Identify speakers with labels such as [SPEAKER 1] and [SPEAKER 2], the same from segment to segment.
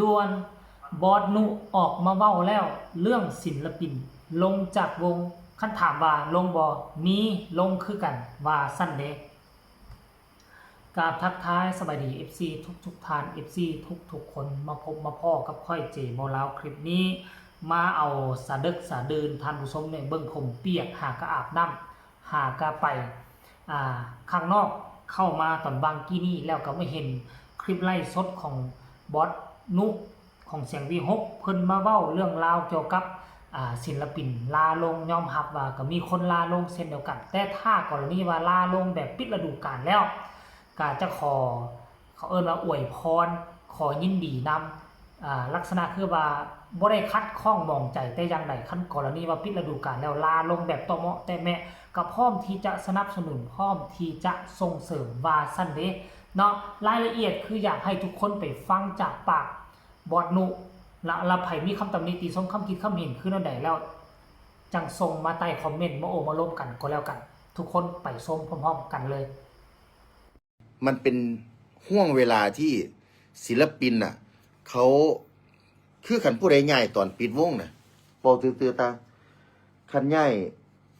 [SPEAKER 1] ด่วนบอสนุออกมาเว้าแล้ว เรื่องศิลปิน ลงจากวงคันถามว่าลงบอมีลงคือกันว่าสั้นเด้กราบทักทายสบายดี FC ทุกทุกทาน FC ทุกทุกคนมาพบมาพ่อกับค่อยเจโมลาวคลิปนี้ มาเอาสาดึกสาดืนทานผู้ชมเนี่ยเบิ่งผมเปียกหากระอาบน้ำหากระไปอ่าข้างนอกเข้ามาตอนบางกี้นี่แล้วก็ไม่เห็นคลิปไล่สดของบอส นุของเสียงวีฮกเพิ่นมาเว้าเรื่องราวเกี่ยวกับศิลปินลาลงยอมรับว่าก็มีคนลาลงเช่นเดียวกัน แต่ถ้ากรณีว่าลาลงแบบปิดฤดูกาลแล้วก็จะขอเขาเอิ้นว่าอวยพร ขอยินดีนำอ่าลักษณะคือว่าบ่ได้คัดข้องมองใจแต่อย่างใดคันกรณีว่าปิดฤดูกาลแล้วลาลงแบบตอเหมาะแต่แม่ก็พร้อมที่จะสนับสนุนพร้อมที่จะส่งเสริมว่าซันเด เนาะรายละเอียดคืออยากให้ทุกคนไปฟังจากปากบอดนุและละไผมีคำตำหนิตีส้มคำคิดคำเห็นคือนั่นใดแล้ว จังส่งมาใต้คอมเมนต์มาโอมาลบกันก็แล้วกัน ทุกคนไปส้มพร้อมๆกันเลย
[SPEAKER 2] มันเป็นห่วงเวลาที่ศิลปินน่ะ เขาคือขันผู้ใดใหญ่ตอนปิดวงน่ะปอตือตือตาขันใหญ่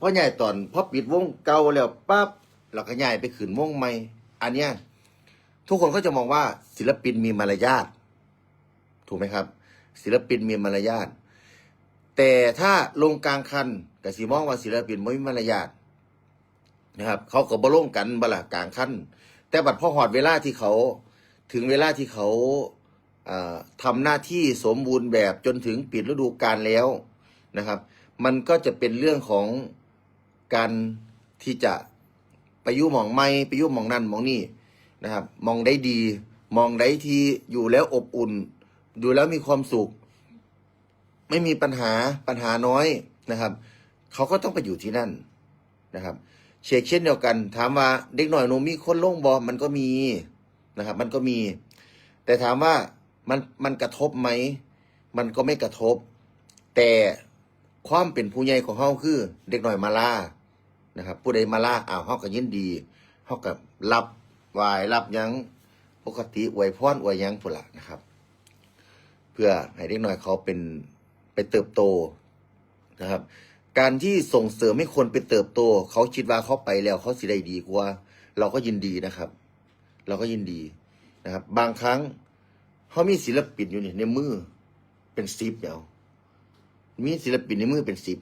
[SPEAKER 2] พอใหญ่ตอนพอปิดวงเก่าแล้วปั๊บเราก็ใหญ่ไปขืนวงใหม่อันเนี้ย ทุกคนก็จะมองว่าศิลปินมีมารยาทถูกไหมครับ ศิลปินมีมารยาทแต่ถ้าลงกลางคันกับสีมองว่าศิลปินไม่มีมารยาทนะครับ เขาก็บ่ลงกันบละกลางคันแต่บัดพอหอดเวลาที่เขาถึงเวลาที่เขาอ่าทำหน้าที่สมบูรณ์แบบจนถึงปิดฤดูกาลแล้วนะครับ มันก็จะเป็นเรื่องของการที่จะไปยุ่หมองไม่ไปยุ่หมองนั่นหมองนี่ นะครับ มองได้ดี มองได้ที่อยู่แล้วอบอุ่น ดูแล้วมีความสุข ไม่มีปัญหาปัญหาน้อยนะครับ เขาก็ต้องไปอยู่ที่นั่นนะครับเชกเช่นเดียวกัน ถามว่าเด็กหน่อยหนูมีคนลงบอมันก็มีนะครับ มันก็มี แต่ถามว่ามันมันกระทบไหม มันก็ไม่กระทบ แต่ความเป็นผู้ใหญ่ของเฮาคือ เด็กหน่อยมาล่านะครับ ผู้ใดมาล่าอ้าวเฮาก็ยินดีเฮากับรับ วายรับยังปกติอวยพรอวยยังพุ่นละนะครับ เพื่อให้เด็กน่อยเขาเป็นไปเติบโตนะครับ การที่ส่งเสริมให้คนไปเติบโต เขาคิดว่าเขาไปแล้วเขาสิได้ดีกว่า เราก็ยินดีนะครับ เราก็ยินดีนะครับ บางครั้งเขามีศิลปินอยู่นี่ในมือเป็นสิบแล้วมีศิลปินในมือเป็นสิบ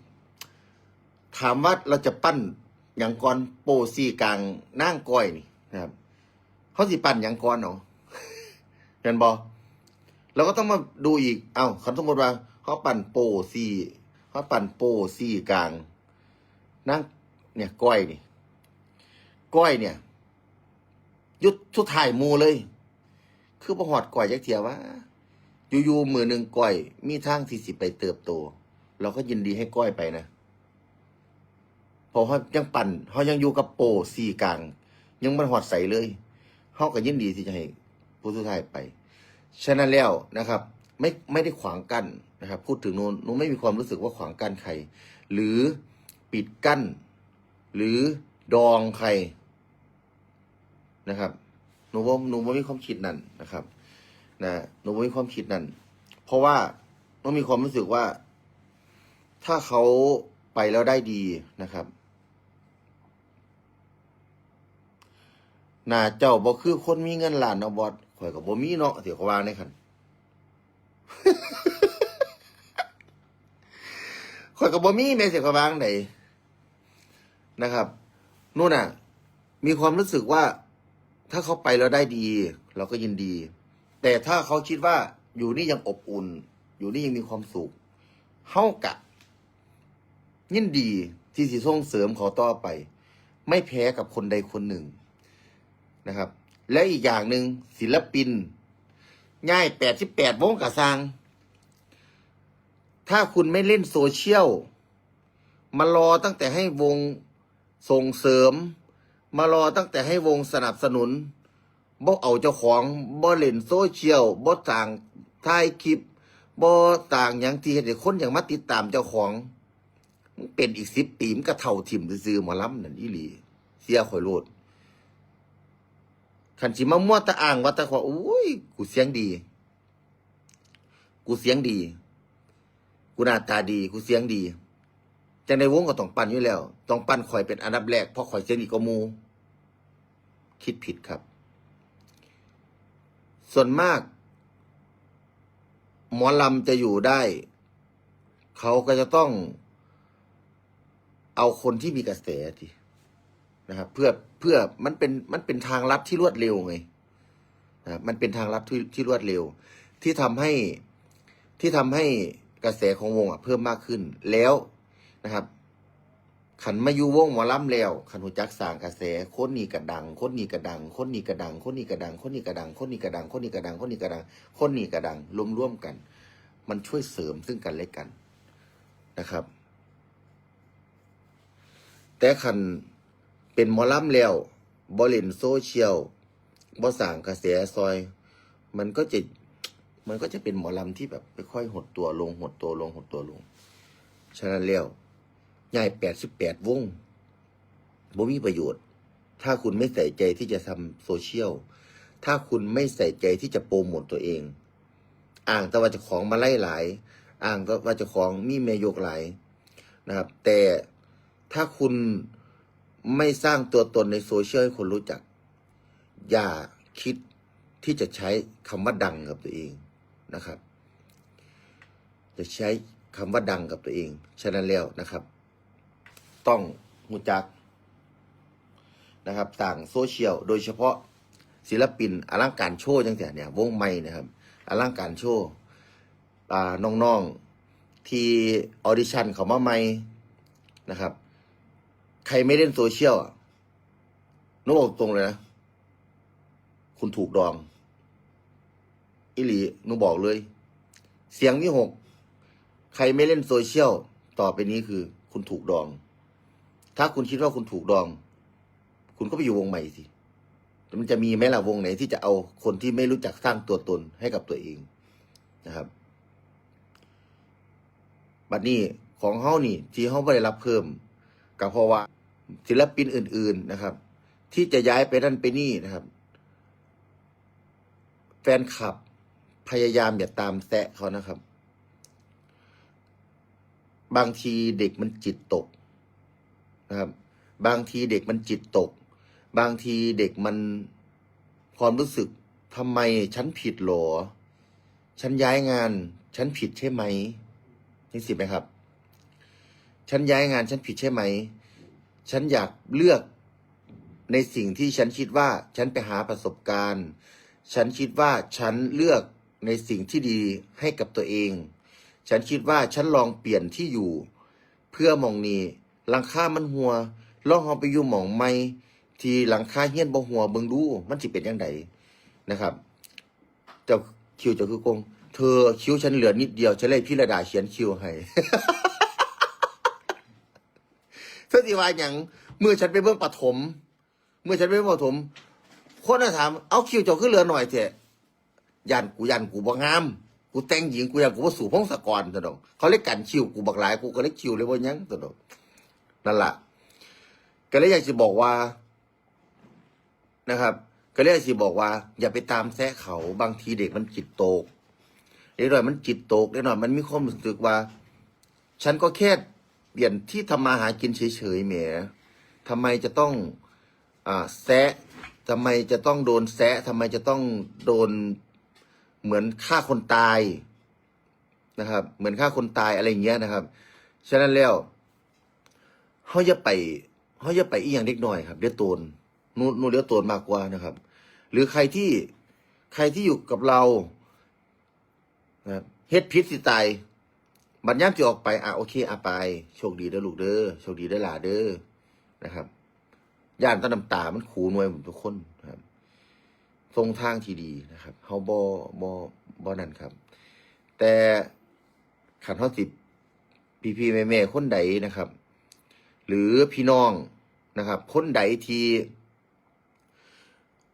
[SPEAKER 2] ถามว่าเราจะปั้นอย่างกรโปซีกลางนั่งก้อยนี่นะครับ เขาสิปั้นอย่างกรเนาะเห็นบอเราก็ต้องมาดูอีก เอ้าคันสมมติว่าเขาปั่นโปซีเขาปั่นโปซีกลางนั่งเนี่ยก้อยนี่ก้อยเนี่ย ยุดทุดถ่ายมูเลย คือประหอดก้อยยักเทียว่าอยู่ๆมือหนึ่งก้อย มีทางที่สิไปเติบโต เราก็ยินดีให้ก้อยไปนะพอเขายังปั่นเขายังอยู่กับโปซีกลาง ยังมันหอดใสเลย เขาก็ยินดีที่จะให้ผู้ทุดท้ายไป ฉะนั้นแล้วนะครับ ไม่ไม่ได้ขวางกั้นนะครับ พูดถึงนู้นนูไม่มีความรู้สึกว่าขวางกั้นใคร หรือปิดกั้น หรือดองใครนะครับหนูว่าหนูว่ามีความคิดนั่นนะครับนะหนูว่ามีความคิดนั่นเพราะว่าหนูมีความรู้สึกว่า ถ้าเขาไปแล้วได้ดีนะครับ หน้าเจ้าบ่คือคนมีเงินล้านเนาะบอสข่อยก็บ่มีเนาะเดี๋ยวเขาวางในคันข่อยก็บ่มีแม่เสียเขาวางไดนะครับนู่นน่ะ มีความรู้สึกว่า ถ้าเขาไปแล้วได้ดี เราก็ยินดี แต่ถ้าเขาคิดว่าอยู่นี่ยังอบอุ่น อยู่นี่ยังมีความสุขเฮากะ ยินดีที่สิส่งเสริมเขาต่อไป ไม่แพ้กับคนใดคนหนึ่ง นะครับ และอีกอย่างหนึ่งศิลปินง่ายแปดสิบแปดวงกะซัง ถ้าคุณไม่เล่นโซเชียล มารอตั้งแต่ให้วงส่งเสริม มารอตั้งแต่ให้วงสนับสนุนบ่เอาเจ้าของบ่เล่นโซเชียลบ่ต่างถ่ายคลิปบ่ต่างอย่างที่เห็นคนอย่างมาติดตามเจ้าของมันเป็นอีกสิบปีมันก็เท่าทิมซื่อหมอลำนั่นอีหลี เสียข่อยโลด ขันสิมามั่วตะอ่างว่าตะขออุ้ยกูเสียงดี กูเสียงดี กูหน้าตาดี กูเสียงดีจังในวงก็ต้องปั้นอยู่แล้ว ต้องปั้นข่อยเป็นอันดับแรกเพราะข่อยเสียงดีกว่ามู คิดผิดครับ ส่วนมาก หมอลำจะอยู่ได้ เขาก็จะต้อง เอาคนที่มีกระแสทีนะครับ เพื่อ เพื่อมันเป็นมันเป็นทางลัดที่รวดเร็วไงนะมันเป็นทางลัดที่ที่รวดเร็ว ที่ทำให้ที่ทำให้กระแสของวงอะเพิ่มมากขึ้นแล้วนะครับ ขันมาอยู่วงหมอลำแล้วขันหูจักสางกระแสคนนี้กระดังคนนี้กระดังคนนี้กระดังคนนี้กระดังคนนี้กระดังคนนี้กระดังคนนี้กระดังคนนี้กระดังคนนี้กระดังรวมร่วมๆกัน มันช่วยเสริมซึ่งกันและกันนะครับ แต่ขัน เป็นหมอลำแล้วบอเล่นโซเชียลบอสร้างกระแสซอย มันก็จะมันก็จะเป็นหมอลำที่แบบค่อยๆหดตัวลงหดตัวลงหดตัวลง ฉะนั้นแล้วใหญ่แปดสิบแปดวงบ่มีประโยชน์ ถ้าคุณไม่ใส่ใจที่จะทำโซเชียล ถ้าคุณไม่ใส่ใจที่จะโปรโมตตัวเอง อ่างต่ว่าเจะของมาไล่หลาย อ่างก็ว่าจะของมีเมยกหลายนะครับ แต่ถ้าคุณ ไม่สร้างตัวตนในโซเชียลให้คนรู้จัก อย่าคิดที่จะใช้คำว่าดังกับตัวเองนะครับ จะใช้คำว่าดังกับตัวเอง ฉะนั้นแล้วนะครับ ต้องหูจักนะครับต่างโซเชียลโดยเฉพาะศิลปินอลังการโชว์จังแต่เนี่ยวงใหม่นะครับอลังการโชว์น้องๆที่ออดิชั่นเขามาใหม่นะครับ ใครไม่เล่นโซเชียลอะนุบอกตรงเลยนะ คุณถูกดอง อิหลีหนูบอกเลย เสียงที่หก ใครไม่เล่นโซเชียล ต่อไปนี้คือ คุณถูกดอง ถ้าคุณคิดว่าคุณถูกดอง คุณก็ไปอยู่วงใหม่สิมันจะมีไหมล่ะวงไหนที่จะเอาคนที่ไม่รู้จักสร้างตัวตนให้กับตัวเองนะครับ บัดนี้ของเฮานี่ ที่เฮาไม่ได้รับเพิ่ม ก็เพราะว่าศิลปินอื่น ๆนะครับ ที่จะย้ายไปนั่นไปนี่นะครับ แฟนคลับพยายามอย่าตามแซะเขานะครับ บางทีเด็กมันจิตตกนะครับ บางทีเด็กมันจิตตก บางทีเด็กมันความรู้สึกทำไมฉันผิดหรอ ฉันย้ายงาน ฉันผิดใช่ไหมนี่สิไหมครับ ฉันย้ายงานฉันผิดใช่ไหม ฉันอยากเลือกในสิ่งที่ฉันคิดว่าฉันไปหาประสบการณ์ ฉันคิดว่าฉันเลือกในสิ่งที่ดีให้กับตัวเอง ฉันคิดว่าฉันลองเปลี่ยนที่อยู่ เพื่อมองนี้หลังคามันหัวลองเอาไปอยู่หมองไม่ที่หลังคาเฮี้ยนบ่หัวเบิ่งดูมันสิเป็นยังไงนะครับเจ้าคิวเจ้าคือกงเธอคิวฉันเหลือนิดเดียวฉันเลยพี่ระดาเขียนคิวให้ เสื้อสีวายอย่างเมื่อฉันไปเบื้องปฐมเมื่อฉันไปเบื้องปฐมคนน่ะถาม เอาคิวเจ้าขึ้นเรือหน่อยเถอะยันกูยันกูบ่งาม กูแต่งหญิงกูยันกูว่าสู่พงศกรตะดอกเขาเรียกกันคิวกูบักหลายกูก็เรียกคิวเลยว่ายังตะดอกนั่นล่ะก็เลยอยากจะบอกว่านะครับ ก็เลยอยากจะบอกว่า อย่าไปตามแซะเขาบางทีเด็กมันจิตตกเด็กหน่อยมันจิตตกเด็กหน่อยมันมีความรู้สึกว่า ฉันก็แค่ เปลี่ยนที่ทำมาหากินเฉยๆแหมทำไมจะต้องอ่าแซะทำไมจะต้องโดนแซะทำไมจะต้องโดนเหมือนฆ่าคนตายนะครับ เหมือนฆ่าคนตายอะไรอย่างเงี้ยนะครับฉะนั้นแล้วเขาจะไปเขาจะไปอีกอย่างเล็กน้อยครับเลี้ยงตนนูนูเลี้ยงตนมากกว่านะครับ หรือใครที่ใครที่อยู่กับเรานะเฮ็ดพิษสิตาย บัดย่ามจะออกไป อะโอเคอะไป โชคดีเด้อลูกเด้อ โชคดีเด้อหลาเด้อ นะครับ ย่านต้นน้ำตา มันขูหน่วยหมทุกคนนะครับ ทรงทางที่ดีนะครับ เฮาบ่บ่บ่นั่นครับ แต่ขันเฮาสิบพี่พี่แม่แม่คนใดนะครับ หรือพี่น้องนะครับ คนใดที่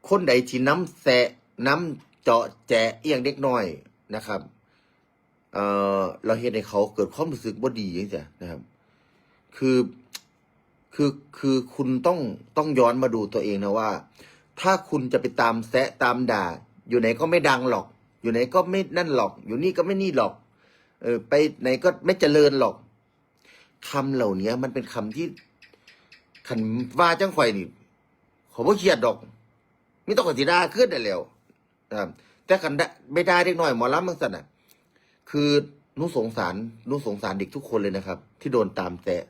[SPEAKER 2] คนใดที่น้ำแสะน้ำเจาะแจะเอียงเด็กน้อยนะครับ เออเราเห็นให้เขาเกิดความรู้สึกบ่ดีจังซี่นะครับ คือคือคือคุณต้องต้องย้อนมาดูตัวเองนะว่า ถ้าคุณจะไปตามแซะตามด่า อยู่ไหนก็ไม่ดังหรอก อยู่ไหนก็ไม่นั่นหรอก อยู่นี่ก็ไม่นี่หรอก เออ ไปไหนก็ไม่เจริญหรอกคำเหล่านี้มันเป็นคำที่ขันว่าจังข่อยนี่ขอบ่เครียดดอกไม่ต้องกติดาขึ้นได้แล้วแต่ขันได้ไม่ได้เล็กน้อยหมอลำบางสันอะ คือนุสงสารนุสงสารเด็กทุกคนเลยนะครับ ที่โดนตามแตะ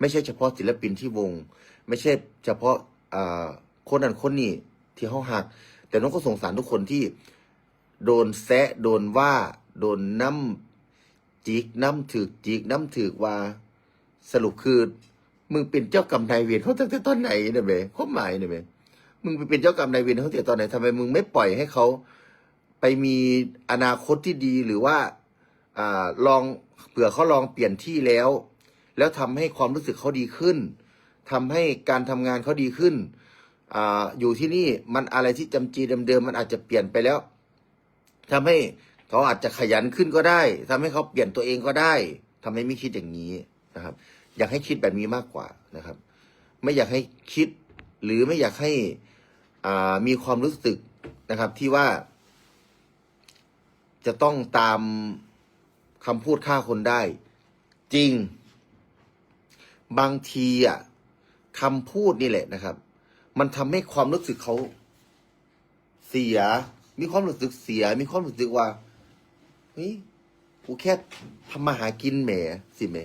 [SPEAKER 2] ไม่ใช่เฉพาะศิลปินที่วง ไม่ใช่เฉพาะคนนั้นคนนี้ที่เขาหัก แต่น้องก็สงสารทุกคนที่โดนแซะโดนว่า โดนน้ำจิกน้ำถือจิกน้ำถือว่า สรุปคือมึงเป็นเจ้ากรรมนายเวรเขาตั้งแต่ตอนไหนเนี่ยเบควาหมายเนี่ยเบมึงไปเป็นเจ้ากรรมนายเวรเขาตั้งแต่ตอนไหนทำไมมึงไม่ปล่อยให้เขาไปมีอนาคตที่ดีหรือว่า อลองเผื่อเขาลองเปลี่ยนที่แล้ว แล้วทำให้ความรู้สึกเขาดีขึ้นทำให้การทำงานเขาดีขึ้นออยู่ที่นี่มันอะไรที่จำจีเดิมๆมันอาจจะเปลี่ยนไปแล้วทำให้เขาอาจจะขยันขึ้นก็ได้ทำให้เขาเปลี่ยนตัวเองก็ได้ทำให้ไม่คิดอย่างนี้นะครับ อยากให้คิดแบบนี้มากกว่านะครับ ไม่อยากให้คิด หรือไม่อยากให้มีความรู้สึกนะครับที่ว่าจะต้องตาม คำพูดฆ่าคนได้ จริง บางทีอะคำพูดนี่แหละนะครับ มันทำให้ความรู้สึกเขาเสีย มีความรู้สึกเสีย มีความรู้สึกว่าเฮ้ยกูแค่ทำมาหากินแหมสิแหม